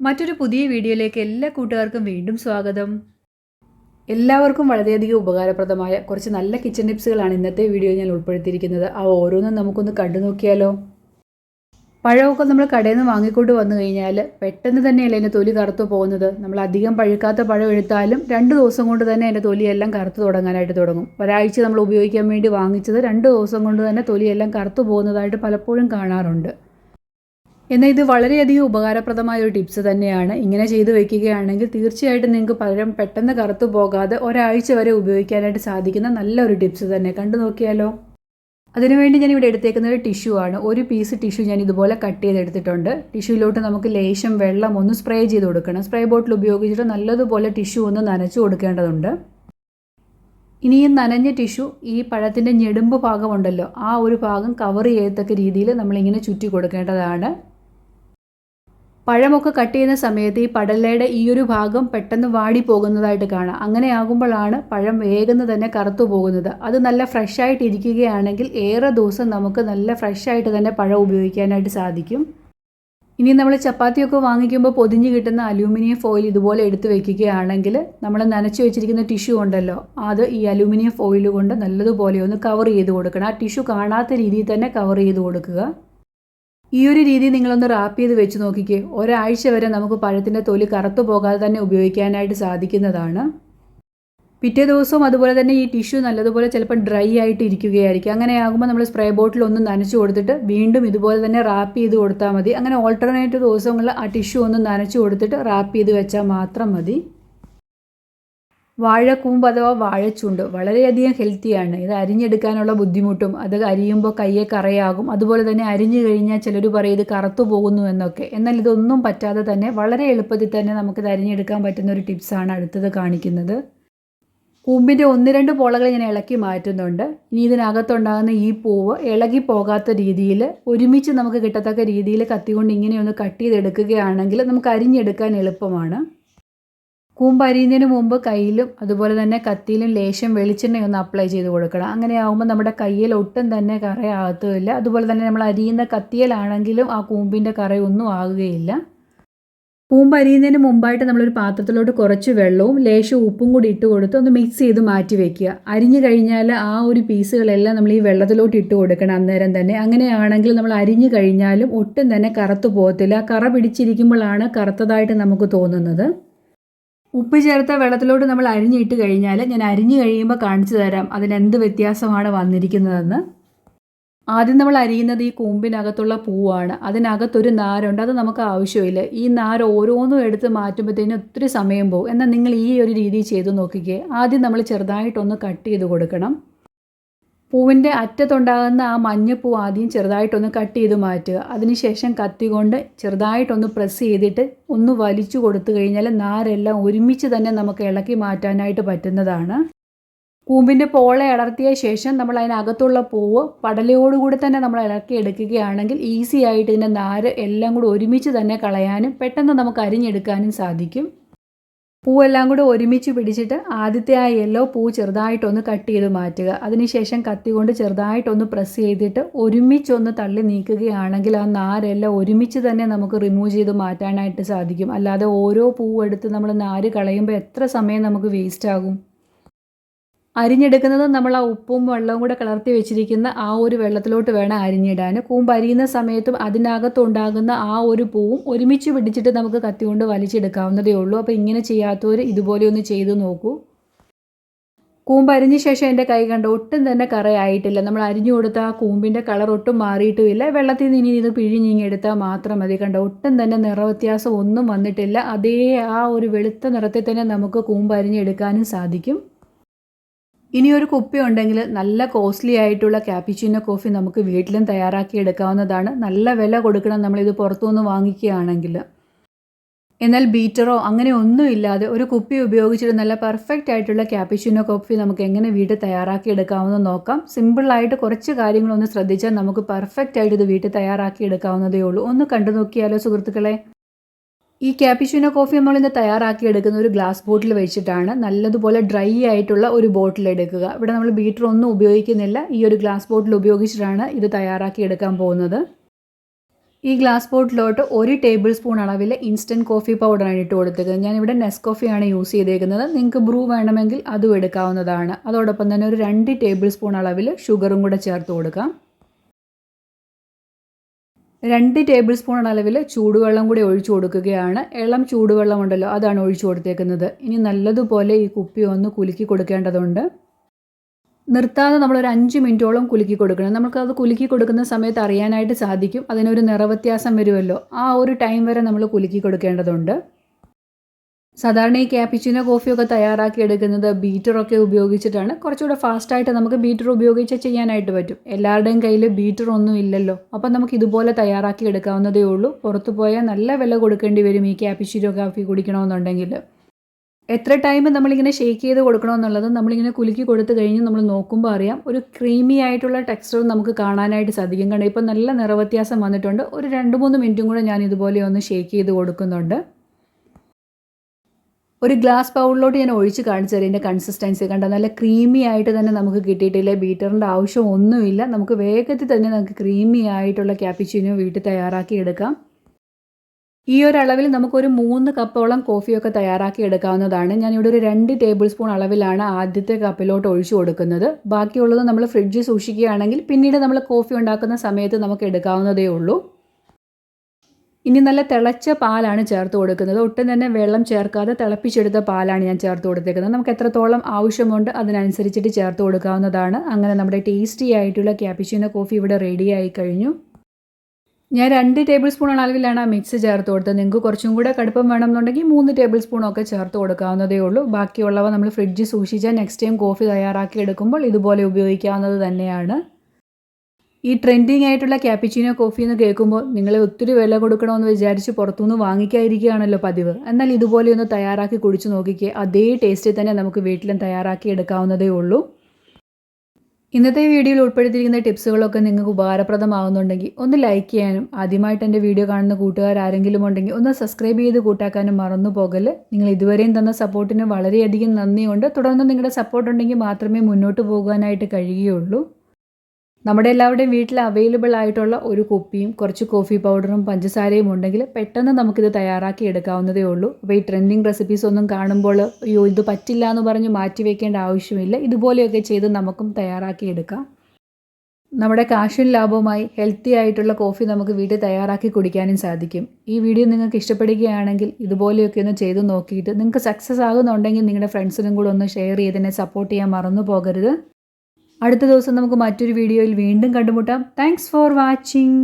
മറ്റൊരു പുതിയ വീഡിയോയിലേക്ക് എല്ലാ കൂട്ടുകാർക്കും വീണ്ടും സ്വാഗതം. എല്ലാവർക്കും വളരെയധികം ഉപകാരപ്രദമായ കുറച്ച് നല്ല കിച്ചൺ ടിപ്സുകളാണ് ഇന്നത്തെ വീഡിയോ ഞാൻ ഉൾപ്പെടുത്തിയിരിക്കുന്നത്. ആ ഓരോന്നും നമുക്കൊന്ന് കണ്ടു നോക്കിയാലോ? പഴമൊക്കെ നമ്മൾ കടയിൽ നിന്ന് വാങ്ങിക്കൊണ്ട് വന്നു കഴിഞ്ഞാൽ പെട്ടെന്ന് തന്നെയല്ലേ അതിന്റെ തൊലി കറുത്തു പോകുന്നത്. നമ്മൾ അധികം പഴുക്കാത്ത പഴം എടുത്താലും രണ്ട് ദിവസം കൊണ്ട് തന്നെ അതിന്റെ തൊലിയെല്ലാം കറുത്തു തുടങ്ങാനായിട്ട് തുടങ്ങും. ഒരാഴ്ച നമ്മൾ ഉപയോഗിക്കാൻ വേണ്ടി വാങ്ങിച്ചത് രണ്ട് ദിവസം കൊണ്ട് തന്നെ തൊലിയെല്ലാം കറുത്തു പോകുന്നതായിട്ട് പലപ്പോഴും കാണാറുണ്ട്. എന്നാൽ ഇത് വളരെയധികം ഉപകാരപ്രദമായ ഒരു ടിപ്സ് തന്നെയാണ്. ഇങ്ങനെ ചെയ്തു വയ്ക്കുകയാണെങ്കിൽ തീർച്ചയായിട്ടും നിങ്ങൾക്ക് പലരും പെട്ടെന്ന് കറുത്തു പോകാതെ ഒരാഴ്ച വരെ ഉപയോഗിക്കാനായിട്ട് സാധിക്കുന്ന നല്ലൊരു ടിപ്സ് തന്നെ. കണ്ടു നോക്കിയാലോ? അതിനുവേണ്ടി ഞാൻ ഇവിടെ എടുത്തേക്കുന്നത് ടിഷ്യൂ ആണ്. ഒരു പീസ് ടിഷ്യൂ ഞാൻ ഇതുപോലെ കട്ട് ചെയ്തെടുത്തിട്ടുണ്ട്. ടിഷ്യൂയിലോട്ട് നമുക്ക് ലേശം വെള്ളം ഒന്ന് സ്പ്രേ ചെയ്ത് കൊടുക്കണം. സ്പ്രേ ബോട്ടിൽ ഉപയോഗിച്ചിട്ട് നല്ലതുപോലെ ടിഷ്യൂ ഒന്ന് നനച്ചു കൊടുക്കേണ്ടതുണ്ട്. ഇനി ഈ നനഞ്ഞ ടിഷ്യൂ ഈ പഴത്തിന്റെ ഞെടുമ്പ് ഭാഗമുണ്ടല്ലോ. ആ ഒരു ഭാഗം കവർ ചെയ്യത്തക്ക രീതിയിൽ നമ്മളിങ്ങനെ ചുറ്റി കൊടുക്കേണ്ടതാണ്. പഴമൊക്കെ കട്ട് ചെയ്യുന്ന സമയത്ത് ഈ പടലയുടെ ഈ ഒരു ഭാഗം പെട്ടെന്ന് വാടി പോകുന്നതായിട്ട് കാണാം. അങ്ങനെ ആകുമ്പോഴാണ് പഴം വേഗം തന്നെ കറുത്തു പോകുന്നത്. അത് നല്ല ഫ്രഷ് ആയിട്ട് ഇരിക്കുകയാണെങ്കിൽ ഏറെ ദിവസം നമുക്ക് നല്ല ഫ്രഷായിട്ട് തന്നെ പഴം ഉപയോഗിക്കാനായിട്ട് സാധിക്കും. ഇനി നമ്മൾ ചപ്പാത്തിയൊക്കെ വാങ്ങിക്കുമ്പോൾ പൊതിഞ്ഞ് കിട്ടുന്ന അലൂമിനിയം ഫോയിൽ ഇതുപോലെ എടുത്ത് വെക്കുകയാണെങ്കിൽ നമ്മൾ നനച്ചു വെച്ചിരിക്കുന്ന ടിഷ്യൂ ഉണ്ടല്ലോ അത് ഈ അലൂമിനിയം ഫോയിൽ കൊണ്ട് നല്ലതുപോലെ ഒന്ന് കവർ ചെയ്ത് കൊടുക്കണം. ആ ടിഷ്യൂ കാണാത്ത രീതിയിൽ തന്നെ കവർ ചെയ്ത് കൊടുക്കുക. ഈ ഒരു രീതി നിങ്ങളൊന്ന് റാപ്പ് ചെയ്ത് വെച്ച് നോക്കിക്കേ. ഒരാഴ്ച വരെ നമുക്ക് പഴത്തിന്റെ തൊലി കറുത്തു പോകാതെ തന്നെ ഉപയോഗിക്കാനായിട്ട് സാധിക്കുന്നതാണ്. പിറ്റേ ദിവസവും അതുപോലെ തന്നെ ഈ ടിഷ്യൂ നല്ലതുപോലെ ചിലപ്പോൾ ഡ്രൈ ആയിട്ട് ഇരിക്കുകയായിരിക്കും. അങ്ങനെ ആകുമ്പോൾ നമ്മൾ സ്പ്രേ ബോട്ടിൽ ഒന്ന് നനച്ചു കൊടുത്തിട്ട് വീണ്ടും ഇതുപോലെ തന്നെ റാപ്പ് ചെയ്ത് കൊടുത്താൽ മതി. അങ്ങനെ ഓൾട്ടർനേറ്റീവ് ദിവസങ്ങളിൽ ആ ടിഷ്യൂ ഒന്ന് നനച്ചു കൊടുത്തിട്ട് റാപ്പ് ചെയ്ത് വെച്ചാൽ മാത്രം മതി. വാഴക്കൂമ്പ് അഥവാ വാഴച്ചുണ്ട് വളരെയധികം ഹെൽത്തിയാണ് ഇത് അരിഞ്ഞെടുക്കാനുള്ള ബുദ്ധിമുട്ടും അത് അരിയുമ്പോൾ കയ്യെ കറയാകും. അതുപോലെ തന്നെ അരിഞ്ഞു കഴിഞ്ഞാൽ ചിലർ പറയും ഇത് കറുത്തു പോകുന്നു എന്നൊക്കെ. എന്നാൽ ഇതൊന്നും പറ്റാതെ തന്നെ വളരെ എളുപ്പത്തിൽ തന്നെ നമുക്കിത് അരിഞ്ഞെടുക്കാൻ പറ്റുന്ന ഒരു ടിപ്സാണ് അടുത്തത് കാണിക്കുന്നത്. കൂമ്പിന്റെ ഒന്ന് രണ്ട് പോളകൾ ഞാൻ ഇളക്കി മാറ്റുന്നുണ്ട്. ഇനി ഇതിനകത്തുണ്ടാകുന്ന ഈ പൂവ് ഇളകി പോകാത്ത രീതിയിൽ ഒരുമിച്ച് നമുക്ക് കിട്ടത്തക്ക രീതിയിൽ കത്തികൊണ്ട് ഇങ്ങനെയൊന്ന് കട്ട് ചെയ്തെടുക്കുകയാണെങ്കിൽ നമുക്ക് അരിഞ്ഞെടുക്കാൻ എളുപ്പമാണ്. കൂമ്പ് അരിയുന്നതിന് മുമ്പ് കയ്യിലും അതുപോലെ തന്നെ കത്തിയിലും ലേശം വെളിച്ചെണ്ണയൊന്ന് അപ്ലൈ ചെയ്ത് കൊടുക്കണം. അങ്ങനെ ആകുമ്പോൾ നമ്മുടെ കയ്യിൽ ഒട്ടും തന്നെ കറയാകത്തുമില്ല അതുപോലെ തന്നെ നമ്മൾ അരിയുന്ന കത്തിയിലാണെങ്കിലും ആ കൂമ്പിന്റെ കറയൊന്നും ആകുകയില്ല. കൂമ്പ് അരിയുന്നതിന് മുമ്പായിട്ട് നമ്മളൊരു പാത്രത്തിലോട്ട് കുറച്ച് വെള്ളവും ലേശം ഉപ്പും കൂടി ഇട്ട് കൊടുത്ത് ഒന്ന് മിക്സ് ചെയ്ത് മാറ്റി വെക്കുക. അരിഞ്ഞു കഴിഞ്ഞാൽ ആ ഒരു പീസുകളെല്ലാം നമ്മൾ ഈ വെള്ളത്തിലോട്ട് ഇട്ട് കൊടുക്കണം അന്നേരം തന്നെ. അങ്ങനെയാണെങ്കിൽ നമ്മൾ അരിഞ്ഞു കഴിഞ്ഞാലും ഒട്ടും തന്നെ കറുത്തു പോകത്തില്ല. കറ പിടിച്ചിരിക്കുമ്പോഴാണ് കറുത്തതായിട്ട് നമുക്ക് തോന്നുന്നത്. ഉപ്പ് ചേർത്ത വെള്ളത്തിലോട്ട് നമ്മൾ അരിഞ്ഞിട്ട് കഴിഞ്ഞാൽ ഞാൻ അരിഞ്ഞു കഴിയുമ്പോൾ കാണിച്ചു തരാം അതിനെന്ത് വ്യത്യാസമാണ് വന്നിരിക്കുന്നതെന്ന്. ആദ്യം നമ്മൾ അരിയുന്നത് ഈ കൂമ്പിനകത്തുള്ള പൂവാണ്. അതിനകത്തൊരു നാരുണ്ട് അത് നമുക്ക് ആവശ്യമില്ല. ഈ നാര് ഓരോന്നും എടുത്ത് മാറ്റുമ്പോഴത്തേനും ഒത്തിരി സമയം പോകും. എന്നാൽ നിങ്ങൾ ഈ ഒരു രീതി ചെയ്ത് നോക്കിക്കേ. ആദ്യം നമ്മൾ ചെറുതായിട്ടൊന്ന് കട്ട് ചെയ്ത് കൊടുക്കണം. പൂവിന്റെ അറ്റത്തുണ്ടാകുന്ന ആ മഞ്ഞപ്പൂ ആദ്യം ചെറുതായിട്ടൊന്ന് കട്ട് ചെയ്ത് മാറ്റുക. അതിനുശേഷം കത്തി കൊണ്ട് ചെറുതായിട്ടൊന്ന് പ്രസ് ചെയ്തിട്ട് ഒന്ന് വലിച്ചു കൊടുത്തു കഴിഞ്ഞാൽ നാരെല്ലാം ഒരുമിച്ച് തന്നെ നമുക്ക് ഇളക്കി മാറ്റാനായിട്ട് പറ്റുന്നതാണ്. കൂമ്പിന്റെ പോള അടർത്തിയ ശേഷം നമ്മൾ അതിനകത്തുള്ള പൂവ് പടലയോടുകൂടി തന്നെ നമ്മൾ ഇളക്കി എടുക്കുകയാണെങ്കിൽ ഈസി ആയിട്ട് ഇതിന്റെ നാര് എല്ലാം കൂടി ഒരുമിച്ച് തന്നെ കളയാനും പെട്ടെന്ന് നമുക്ക് അരിഞ്ഞെടുക്കാനും സാധിക്കും. പൂവെല്ലാം കൂടെ ഒരുമിച്ച് പിടിച്ചിട്ട് ആദ്യത്തെ ആ യെല്ലോ പൂ ചെറുതായിട്ടൊന്ന് കട്ട് ചെയ്ത് മാറ്റുക. അതിനുശേഷം കത്തി കൊണ്ട് ചെറുതായിട്ടൊന്ന് പ്രസ് ചെയ്തിട്ട് ഒരുമിച്ചൊന്ന് തള്ളി നീക്കുകയാണെങ്കിൽ ആ നാരെല്ലാം ഒരുമിച്ച് തന്നെ നമുക്ക് റിമൂവ് ചെയ്ത് മാറ്റാനായിട്ട് സാധിക്കും. അല്ലാതെ ഓരോ പൂവെടുത്ത് നമ്മൾ നാര് കളയുമ്പോൾ എത്ര സമയം നമുക്ക് വേസ്റ്റ് ആകും? അരിഞ്ഞെടുക്കുന്നത് നമ്മൾ ആ ഉപ്പും വെള്ളവും കൂടെ കലർത്തി വെച്ചിരിക്കുന്ന ആ ഒരു വെള്ളത്തിലോട്ട് വേണം അരിഞ്ഞിടാൻ. കൂമ്പ് അരിയുന്ന സമയത്തും അതിനകത്തുണ്ടാകുന്ന ആ ഒരു പൂവും ഒരുമിച്ച് പിടിച്ചിട്ട് നമുക്ക് കത്തി കൊണ്ട് വലിച്ചെടുക്കാവുന്നതേ ഉള്ളൂ. അപ്പോൾ ഇങ്ങനെ ചെയ്യാത്തവർ ഇതുപോലെ ഒന്ന് ചെയ്തു നോക്കൂ. കൂമ്പ് അരിഞ്ഞ ശേഷം എന്റെ കൈ കണ്ട ഒട്ടും തന്നെ കറയായിട്ടില്ല. നമ്മൾ അരിഞ്ഞു കൊടുത്ത ആ കൂമ്പിന്റെ കളർ ഒട്ടും മാറിയിട്ടുമില്ല. വെള്ളത്തിൽ നിന്ന് ഇനി ഇത് പിഴിഞ്ഞിങ്ങെടുത്താൽ മാത്രം മതി. കണ്ട ഒട്ടും തന്നെ നിറവ്യത്യാസം ഒന്നും വന്നിട്ടില്ല. അതേ ആ ഒരു വെളുത്ത നിറത്തിൽ തന്നെ നമുക്ക് കൂമ്പ് അരിഞ്ഞെടുക്കാനും സാധിക്കും. ഇനി ഒരു കുപ്പി ഉണ്ടെങ്കിൽ നല്ല കോസ്റ്റ്ലി ആയിട്ടുള്ള ക്യാപ്പിച്ചിനോ കോഫി നമുക്ക് വീട്ടിലും തയ്യാറാക്കി എടുക്കാവുന്നതാണ്. നല്ല വില കൊടുക്കണം നമ്മളിത് പുറത്തുനിന്ന് വാങ്ങിക്കുകയാണെങ്കിൽ. എന്നാൽ ബീറ്ററോ അങ്ങനെ ഒന്നുമില്ലാതെ ഒരു കുപ്പി ഉപയോഗിച്ചിട്ട് നല്ല പെർഫെക്റ്റ് ആയിട്ടുള്ള ക്യാപ്പിച്ചിനോ കോഫി നമുക്ക് എങ്ങനെ വീട്ടിൽ തയ്യാറാക്കി എടുക്കാമെന്ന് നോക്കാം. സിമ്പിളായിട്ട് കുറച്ച് കാര്യങ്ങളൊന്ന് ശ്രദ്ധിച്ചാൽ നമുക്ക് പെർഫെക്റ്റ് ആയിട്ട് ഇത് വീട്ടിൽ തയ്യാറാക്കി എടുക്കാവുന്നതേ ഉള്ളൂ. ഒന്ന് കണ്ടു നോക്കിയാലോ സുഹൃത്തുക്കളെ? ഈ ക്യാപ്പിച്ചിനോ കോഫി നമ്മൾ ഇന്ന് തയ്യാറാക്കി എടുക്കുന്ന ഒരു ഗ്ലാസ് ബോട്ടിൽ വെച്ചിട്ടാണ് നല്ലതുപോലെ ഡ്രൈ ആയിട്ടുള്ള ഒരു ബോട്ടിൽ എടുക്കുക. ഇവിടെ നമ്മൾ ബീറ്റർ ഒന്നും ഉപയോഗിക്കുന്നില്ല. ഈ ഒരു ഗ്ലാസ് ബോട്ടിൽ ഉപയോഗിച്ചിട്ടാണ് ഇത് തയ്യാറാക്കി എടുക്കാൻ പോകുന്നത്. ഈ ഗ്ലാസ് ബോട്ടിലോട്ട് ഒരു ടേബിൾ സ്പൂൺ അളവിൽ ഇൻസ്റ്റന്റ് കോഫി പൗഡറാണ് ഇട്ട് കൊടുത്തേക്കുന്നത് ഞാനിവിടെ നെസ് കോഫിയാണ് യൂസ് ചെയ്തേക്കുന്നത്. നിങ്ങൾക്ക് ബ്രൂ വേണമെങ്കിൽ അതും എടുക്കാവുന്നതാണ്. അതോടൊപ്പം തന്നെ ഒരു രണ്ട് ടേബിൾ സ്പൂൺ അളവിൽ ഷുഗറും കൂടെ ചേർത്ത് കൊടുക്കാം. രണ്ട് ടേബിൾ സ്പൂൺ അളവിൽ ചൂടുവെള്ളം കൂടി ഒഴിച്ചു കൊടുക്കുകയാണ്. ഇളം ചൂടുവെള്ളം ഉണ്ടല്ലോ അതാണ് ഒഴിച്ചു കൊടുത്തേക്കുന്നത്. ഇനി നല്ലതുപോലെ ഈ കുപ്പി ഒന്ന് കുലുക്കി കൊടുക്കേണ്ടതുണ്ട്. നിർത്താതെ നമ്മൾ ഒരു അഞ്ച് മിനിറ്റോളം കുലുക്കി കൊടുക്കണം. നമുക്കത് കുലുക്കി കൊടുക്കുന്ന സമയത്ത് അറിയാനായിട്ട് സാധിക്കും. അതിനൊരു നിറവ്യത്യാസം വരുമല്ലോ. ആ ഒരു ടൈം വരെ നമ്മൾ കുലുക്കി കൊടുക്കേണ്ടതുണ്ട്. സാധാരണ ഈ ക്യാപ്പിച്ചിനോ കോഫിയൊക്കെ തയ്യാറാക്കി എടുക്കുന്നത് ബീറ്ററൊക്കെ ഉപയോഗിച്ചിട്ടാണ്. കുറച്ചുകൂടെ ഫാസ്റ്റായിട്ട് നമുക്ക് ബീറ്റർ ഉപയോഗിച്ച് ചെയ്യാനായിട്ട് പറ്റും. എല്ലാവരുടെയും കയ്യിൽ ബീറ്റർ ഒന്നും ഇല്ലല്ലോ. അപ്പം നമുക്ക് ഇതുപോലെ തയ്യാറാക്കി എടുക്കാവുന്നതേ ഉള്ളൂ. പുറത്തു പോയാൽ നല്ല വില കൊടുക്കേണ്ടി വരും ഈ ക്യാപ്പിച്ചിനോ കാഫി കുടിക്കണമെന്നുണ്ടെങ്കിൽ. എത്ര ടൈം നമ്മളിങ്ങനെ ഷേക്ക് ചെയ്ത് കൊടുക്കണമെന്നുള്ളത് നമ്മളിങ്ങനെ കുലുക്കി കൊടുത്തു കഴിഞ്ഞ് നമ്മൾ നോക്കുമ്പോൾ അറിയാം. ഒരു ക്രീമി ആയിട്ടുള്ള ടെക്സ്ചർ നമുക്ക് കാണാനായിട്ട് സാധിക്കും. കാരണം ഇപ്പം നല്ല നിറവ്യത്യാസം വന്നിട്ടുണ്ട്. ഒരു രണ്ട് മൂന്ന് മിനിറ്റും കൂടെ ഞാൻ ഇതുപോലെ ഒന്ന് ഷേക്ക് ചെയ്ത് കൊടുക്കുന്നുണ്ട്. ഒരു ഗ്ലാസ് ബൗളിലോട്ട് ഞാൻ ഒഴിച്ച് കാണിച്ചു തരാം ഇതിന്റെ കൺസിസ്റ്റൻസി കണ്ട? നല്ല ക്രീമി ആയിട്ട് തന്നെ നമുക്ക് കിട്ടിയിട്ടില്ല? ബീറ്ററിന്റെ ആവശ്യം ഒന്നുമില്ല നമുക്ക് വേഗത്തിൽ തന്നെ നമുക്ക് ക്രീമി ആയിട്ടുള്ള ക്യാപ്പിച്ചിനോ വീട്ടിൽ തയ്യാറാക്കി എടുക്കാം. ഈ ഒരു അളവിൽ നമുക്കൊരു മൂന്ന് കപ്പോളം കോഫിയൊക്കെ തയ്യാറാക്കി എടുക്കാവുന്നതാണ്. ഞാനിവിടെ ഒരു രണ്ട് ടേബിൾ സ്പൂൺ അളവിലാണ് ആദ്യത്തെ കപ്പിലോട്ട് ഒഴിച്ചു കൊടുക്കുന്നത്. ബാക്കിയുള്ളത് നമ്മൾ ഫ്രിഡ്ജിൽ സൂക്ഷിക്കുകയാണെങ്കിൽ പിന്നീട് നമ്മൾ കോഫി ഉണ്ടാക്കുന്ന സമയത്ത് നമുക്ക് എടുക്കാവുന്നതേ ഉള്ളൂ. ഇനി നല്ല തിളച്ച പാലാണ് ചേർത്ത് കൊടുക്കുന്നത്. ഒട്ടും തന്നെ വെള്ളം ചേർക്കാതെ തിളപ്പിച്ചെടുത്ത പാലാണ് ഞാൻ ചേർത്ത് കൊടുത്തേക്കുന്നത്. നമുക്ക് എത്രത്തോളം ആവശ്യമുണ്ട് അതിനനുസരിച്ചിട്ട് ചേർത്ത് കൊടുക്കാവുന്നതാണ്. അങ്ങനെ നമ്മുടെ ടേസ്റ്റി ആയിട്ടുള്ള ക്യാപ്പിച്ചിനോ കോഫി ഇവിടെ റെഡി ആയി കഴിഞ്ഞു. ഞാൻ രണ്ട് ടേബിൾ സ്പൂൺ അളവിലാണ് ആ മിക്സ് ചേർത്ത് കൊടുത്തത്. നിങ്ങൾക്ക് കുറച്ചും കൂടെ കടുപ്പം വേണമെന്നുണ്ടെങ്കിൽ മൂന്ന് ടേബിൾ സ്പൂണൊക്കെ ചേർത്ത് കൊടുക്കാവുന്നതേ ഉള്ളൂ. ബാക്കിയുള്ളവ നമ്മൾ ഫ്രിഡ്ജ് സൂക്ഷിച്ചാൽ നെക്സ്റ്റ് ടൈം കോഫി തയ്യാറാക്കി എടുക്കുമ്പോൾ ഇതുപോലെ ഉപയോഗിക്കാവുന്നത് തന്നെയാണ്. ഈ ട്രെൻഡിങ് ആയിട്ടുള്ള ക്യാപ്പിച്ചിനോ കോഫി എന്ന് കേൾക്കുമ്പോൾ നിങ്ങൾ ഒത്തിരി വില കൊടുക്കണമെന്ന് വിചാരിച്ച് പുറത്തുനിന്ന് വാങ്ങിക്കാതിരിക്കുകയാണല്ലോ പതിവ്. എന്നാൽ ഇതുപോലെ ഒന്ന് തയ്യാറാക്കി കുടിച്ചു നോക്കിക്കേ. അതേ ടേസ്റ്റിൽ തന്നെ നമുക്ക് വീട്ടിലും തയ്യാറാക്കി എടുക്കാവുന്നതേ ഉള്ളൂ. ഇന്നത്തെ വീഡിയോയിൽ ഉൾപ്പെടുത്തിയിരിക്കുന്ന ടിപ്സുകളൊക്കെ നിങ്ങൾക്ക് ഉപകാരപ്രദമാകുന്നുണ്ടെങ്കിൽ ഒന്ന് ലൈക്ക് ചെയ്യാനും ആദ്യമായിട്ട് എന്റെ വീഡിയോ കാണുന്ന കൂട്ടുകാർ ആരെങ്കിലും ഉണ്ടെങ്കിൽ ഒന്ന് സബ്സ്ക്രൈബ് ചെയ്ത് കൂട്ടാക്കാനും മറന്നു പോകൽ. നിങ്ങൾ ഇതുവരെയും തന്ന സപ്പോർട്ടിന് വളരെയധികം നന്ദിയുണ്ട്. തുടർന്ന് നിങ്ങളുടെ സപ്പോർട്ട് ഉണ്ടെങ്കിൽ മാത്രമേ മുന്നോട്ട് പോകാനായിട്ട് കഴിയുകയുള്ളൂ. നമ്മുടെ എല്ലാവരുടെയും വീട്ടിൽ അവൈലബിൾ ആയിട്ടുള്ള ഒരു കുപ്പിയും കുറച്ച് കോഫി പൗഡറും പഞ്ചസാരയും ഉണ്ടെങ്കിൽ പെട്ടെന്ന് നമുക്കിത് തയ്യാറാക്കി എടുക്കാവുന്നതേ ഉള്ളൂ. അപ്പോൾ ഈ ട്രെൻഡിങ് റെസിപ്പീസ് ഒന്നും കാണുമ്പോൾ അയ്യോ ഇത് പറ്റില്ല എന്ന് പറഞ്ഞ് മാറ്റി വെക്കേണ്ട ആവശ്യമില്ല. ഇതുപോലെയൊക്കെ ചെയ്ത് നമുക്കും തയ്യാറാക്കി എടുക്കാം. നമ്മുടെ കാശും ലാഭവുമായി ഹെൽത്തി ആയിട്ടുള്ള കോഫി നമുക്ക് വീട്ടിൽ തയ്യാറാക്കി കുടിക്കാനും സാധിക്കും. ഈ വീഡിയോ നിങ്ങൾക്ക് ഇഷ്ടപ്പെടുകയാണെങ്കിൽ ഇതുപോലെയൊക്കെ ഒന്ന് ചെയ്ത് നോക്കിയിട്ട് നിങ്ങൾക്ക് സക്സസ് ആകുന്നുണ്ടെങ്കിൽ നിങ്ങളുടെ ഫ്രണ്ട്സിനും കൂടെ ഒന്ന് ഷെയർ ചെയ്തതിനെ സപ്പോർട്ട് ചെയ്യാൻ മറന്നു പോകരുത് അടുത്ത ദിവസം നമുക്ക് മറ്റൊരു വീഡിയോയിൽ വീണ്ടും കണ്ടുമുട്ടാം. Thanks for watching